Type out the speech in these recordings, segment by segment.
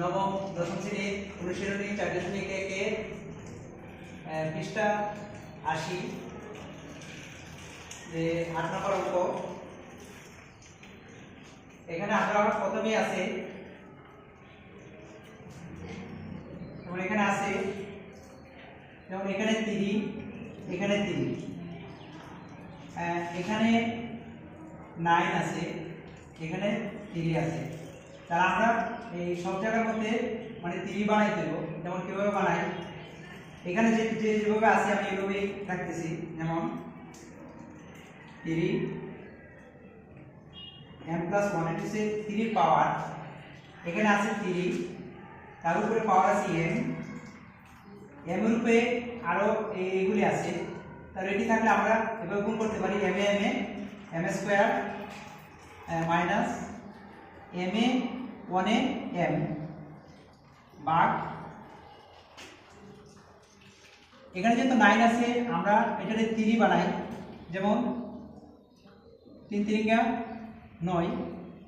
নবম, দশম শ্রেণির অনুশীলনী চার দশমিক একে পৃষ্ঠা আশি, যে আট নম্বর অঙ্ক। এখানে আমরা প্রথমে আছে। যেমন এখানে আছে, যেমন এখানে তিরি এখানে তিরি এখানে নাইন আছে, এখানে তিরি আছে। তাহলে আমরা এই সব জায়গার মধ্যে মানে তিরি বানাই দেব যেমন কীভাবে বানাই? এখানে যে যেভাবে আছে আমি এভাবেই রাখতেছি যেমন তিরি এম প্লাস ওয়ান এটি হচ্ছে পাওয়ার এখানে আছে তিরি তার উপরে পাওয়ার আছে এম এম এর উপরে আরও এই- এইগুলি আছে। তাহলে এটি থাকলে আমরা এভাবে গুণ করতে পারি। M A M A M square minus M A one A M বাঘ এখানে যেহেতু নাইন আছে, আমরা এটাতে তিরি বানাই। যেমন তিন তিরিঙ্গা নয়।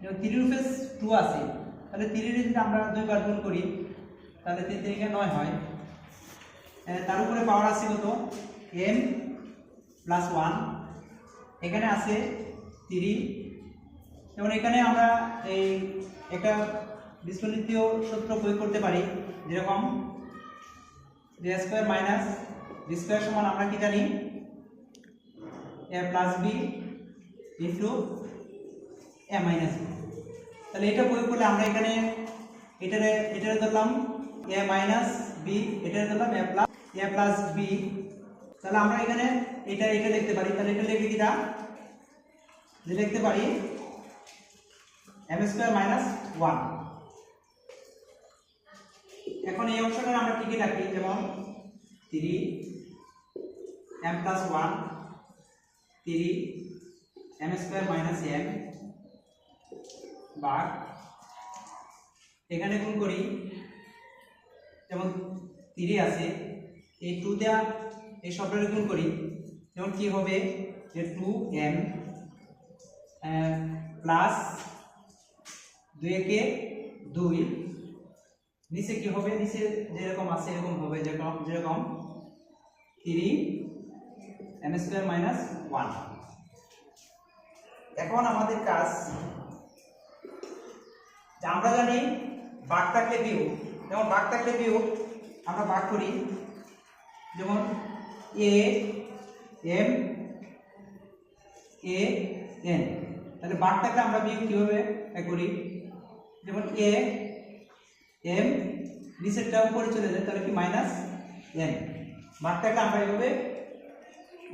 যেমন তিরির রুপে টু আছে। তাহলে তিরির যদি আমরা দুইবার গুণ করি, তাহলে তিন তিরিঙ্গা নয় হয়। তার উপরে পাওয়ার আছে কত? এম প্লাস ওয়ান এখানে আছে তিরি যেমন এখানে আমরা এই একটা বীজগণিতীয় সূত্র প্রয়োগ করতে পারি, যেরকম যে স্কোয়ার মাইনাস বি স্কোয়ার সমান আমরা কি জানি? A plus B into A minus B তাহলে এটা প্রয়োগ করলে আমরা এখানে এটারে এটারে ধরলাম এ মাইনাস বি এটারে ধরলাম A plus A plus B তাহলে আমরা এখানে এটা এটা লিখতে পারি। তাহলে এটা লিখে কিটা যে লিখতে পারি এম স্কোয়ার মাইনাস ওয়ান এখন এই অংশটা আমরা কি কি রাখি? যেমন three M plus one three M square minus M বাঘ এখানে গুণ করি। যেমন থ্রি আছে, এই টু দেওয়া এই শব্দটা গুণ করি। যেমন কি হবে? যে টু এম প্লাস দুই একে দুই। নিচে কি হবে? নিচে যেরকম আছে এরকম হবে, যেরকম যেরকম three M square minus one এখন আমাদের কাজ আমরা জানি বাঘ থাকলে বিয়োগ। যেমন বাঘ থাকলে বিয়োগ, আমরা বাঘ করি, যেমন এ এম এ এন তাহলে বাঘ থাকলে আমরা বিয়োগ কীভাবে? করি। যেমন এ এম নিচেরটা উপরে চলে যায়, তাহলে কি মাইনাস এন বাঘটাকে আমরা এভাবে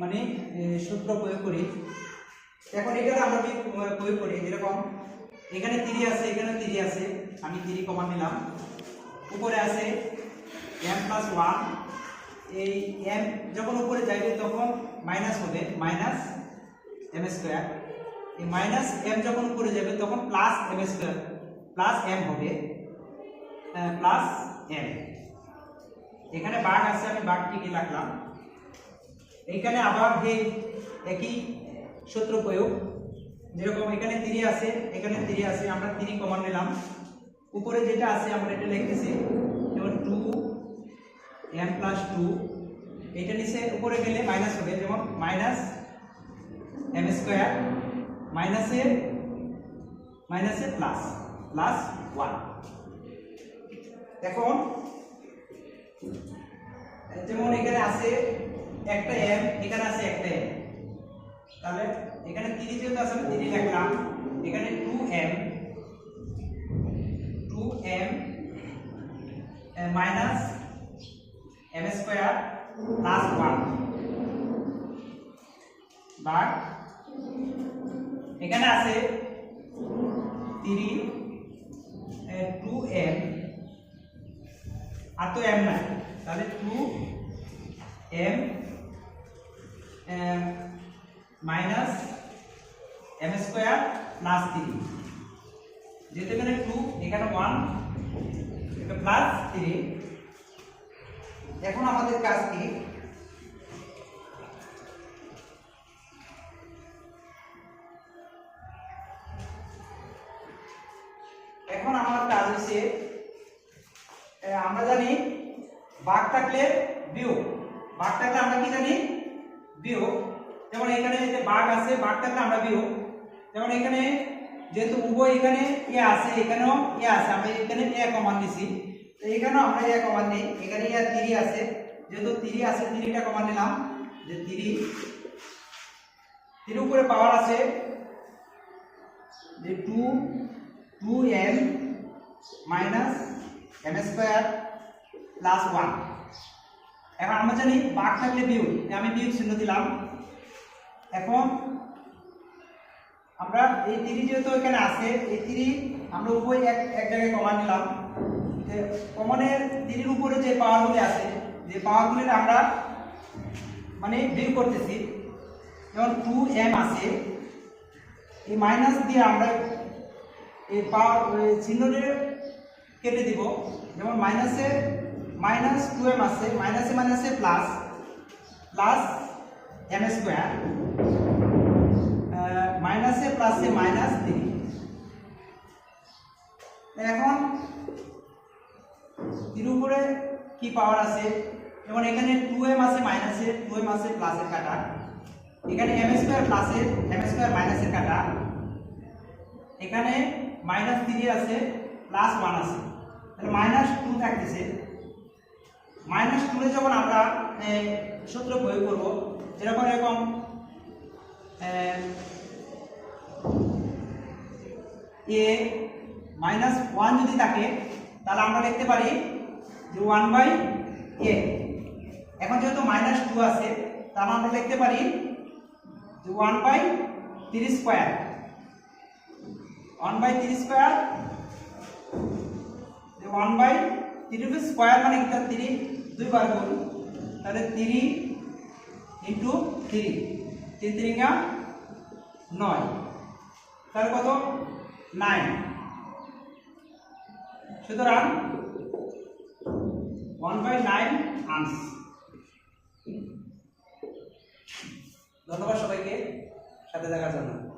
মানে সূত্র প্রয়োগ করি। এখন এখানে আমরা প্রয়োগ করি? যেরকম এখানে তিরি আছে এখানে তিরি আছে। আমি তিরি কমান নিলাম। উপরে আছে এম প্লাস ওয়ান এই এম যখন উপরে যাবে তখন মাইনাস হবে মাইনাস এম স্কোয়ার এই মাইনাস এম যখন উপরে যাবে, তখন plus M square plus M হবে প্লাস এম এখানে বাঘ আছে, আমি বাঘটিকে রাখলাম। এইখানে আবার যে একই সূত্র প্রয়োগ। যেরকম এখানে তিরি আছে, এখানে তিরি আছে, আমরা তিরি কমান নিলাম। উপরে যেটা আছে, আমরা এটা লিখতেছি, যেমন টু এম প্লাস টু এটা নিচে উপরে গেলে মাইনাস হবে, যেমন মাইনাস এম স্কোয়ার মাইনাসে মাইনাসে প্লাস প্লাস ওয়ান এখন যেমন এখানে আছে একটা এম এখানে আছে একটা এম তাহলে এখানে তিরি যেহেতু আছে, আমি তিরি লিখলাম এখানে two M two M minus M square plus one but এখানে আছে এম নাই। তাহলে two M minus M square plus three যেহেতু এখানে টু এখানে ওয়ান এটা প্লাস থ্রি এখন আমাদের কাজ কি? এখন আমার কাজ হচ্ছে এ, আমরা জানি বাঘ থাকলে বিয়োগ। বাঘ থাকলে আমরা কি জানি? বিয়োগ। যেমন এখানে যে বাঘ আছে বাঘ থাকলে আমরা বিয়োগ। যেমন এখানে যেহেতু উভয় এখানে এ আছে, এখানেও এ আছে, আমরা এখানে এ কমান নিছি। তো এখানেও আমরা এ কমান নেই। এখানে এ তিরি আছে। যেহেতু তিরি আছে, তিরিটা কমান নিলাম। যে তিরি, তিরির উপরে পাওয়ার আছে যে two two M minus M square plus one. এখন আমরা জানি বাঘ থাকলে বিয়োগ। আমি বিয়োগ চিহ্ন দিলাম। এখন আমরা এই তিরি যেহেতু এখানে আছে, এই তিরি আমরা উপরে এক এক জায়গায় কমান নিলাম। কমনের তিরির উপরে যে পাওয়ারগুলি আছে, যে পাওয়ারগুলির আমরা মানে বিয়োগ করতেছি, যেমন টু এম আছে, এই মাইনাস দিয়ে আমরা এই পাওয়ার চিহ্নটি কেটে দিব। যেমন মাইনাসে মাইনাস টু এম আছে, মাইনাসে মাইনাসে প্লাস প্লাস এম স্কোয়ার মাইনাসে প্লাসে মাইনাস থ্রি। এখন, তির উপরে কি পাওয়ার আছে? যেমন এখানে টু এম আছে মাইনাসে টু এম আছে প্লাসের কাটা। এখানে এম স্কোয়ার প্লাসের এম স্কোয়ার মাইনাসের কাটা। এখানে মাইনাস থ্রি আছে, প্লাস ওয়ান আছে। তাহলে মাইনাস টু থাকতেছে। মাইনাস টুরে যখন আমরা সূত্র প্রয়োগ করব যেরকম এরকম, এ মাইনাস ওয়ান যদি থাকে, তাহলে আমরা লিখতে পারি যে ওয়ান বাই এ এখন যেহেতু মাইনাস টু আছে, তাহলে আমরা লিখতে পারি যে one by three square one by three square one by three square মানে কি থ্রি দুইবার গুণ। তাহলে থ্রি ইন্টু থ্রি তিন তিরিঙ্গা নয়। তাহলে কত? নাইন। সুতরাং ওয়ান বাই নাইন আনস ধন্যবাদ সবাইকে সাথে দেখার জন্য।